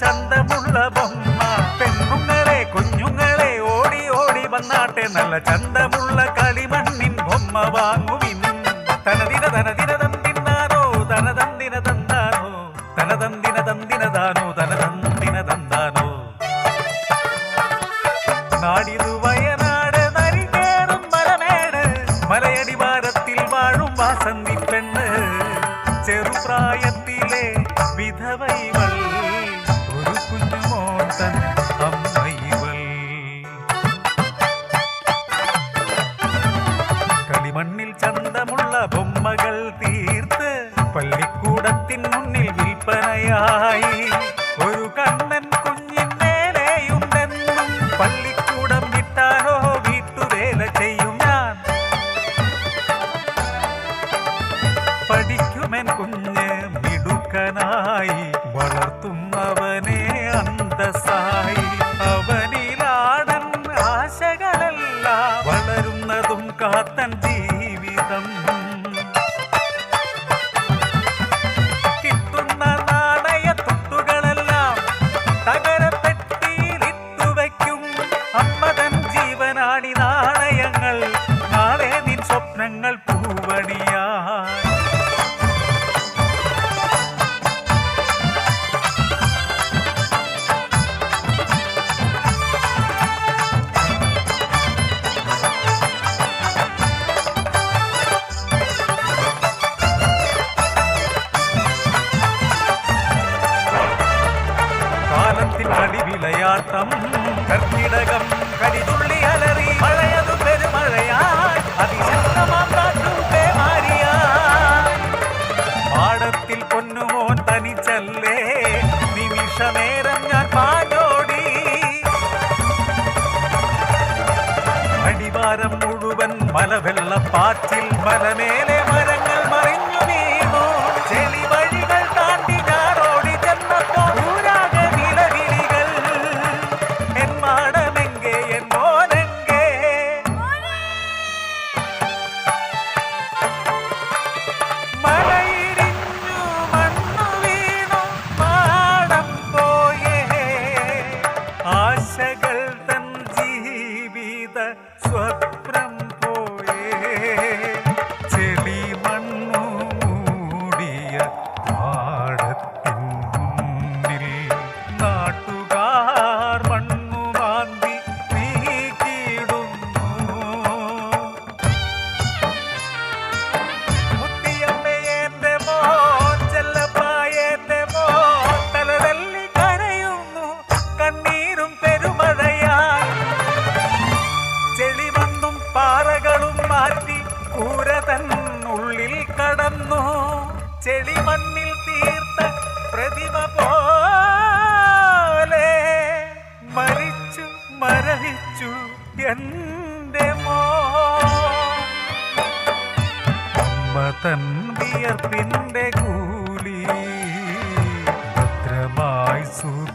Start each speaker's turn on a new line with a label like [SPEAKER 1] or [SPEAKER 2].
[SPEAKER 1] ചന്തമുള്ള ബൊമ്മ. പെണ്ണുങ്ങളെ കുഞ്ഞുങ്ങളെ ഓടി ഓടി വന്നാട്ടെ. നല്ല ചന്തമുള്ള കളിമണ്ണിൻ ബൊമ്മ വാങ്ങുവിൻ. തനതിന തനതിന തന്നിന്നാനോ തനതന്തിന തന്താനോ തനതന്തിന തന്തിന താനോ തനതന്തിന തന്താനോ നാടിതു വയനാട് നരികേറും മലമേട്. മലയടിവാരത്തിൽ വാഴും വാസന്തി പെണ്ണ്. ചെറുപ്രായത്തിലെ വിധവൈ சந்தமும் மின்னல் பூவடியாய் காலத்தின் அடி விளையாட்டம் கர்த்திடகம் கடிதம் നിമിഷനേരം ഞാൻ പാഞ്ഞോടി അടിവാരം മുഴുവൻ മലവെള്ളപ്പാറ്റിൽ മലമേലെ മരങ്ങൾ മറിഞ്ഞു വീണു. ചെളി വഴികൾ താണ്ടി ഞാനോടി ചെന്നപ്പോ ഊരാക നിലവിളികൾ. എൻ കടന്നു ചെളിമണ്ണിൽ തീർത്ത പ്രതിമ പോലെ മരിച്ചു മരവിച്ചു എന്റെ മോ തൻ വിയർപ്പിന്റെ കൂലി ഭദ്രമായി സൂക്ഷിച്ചു.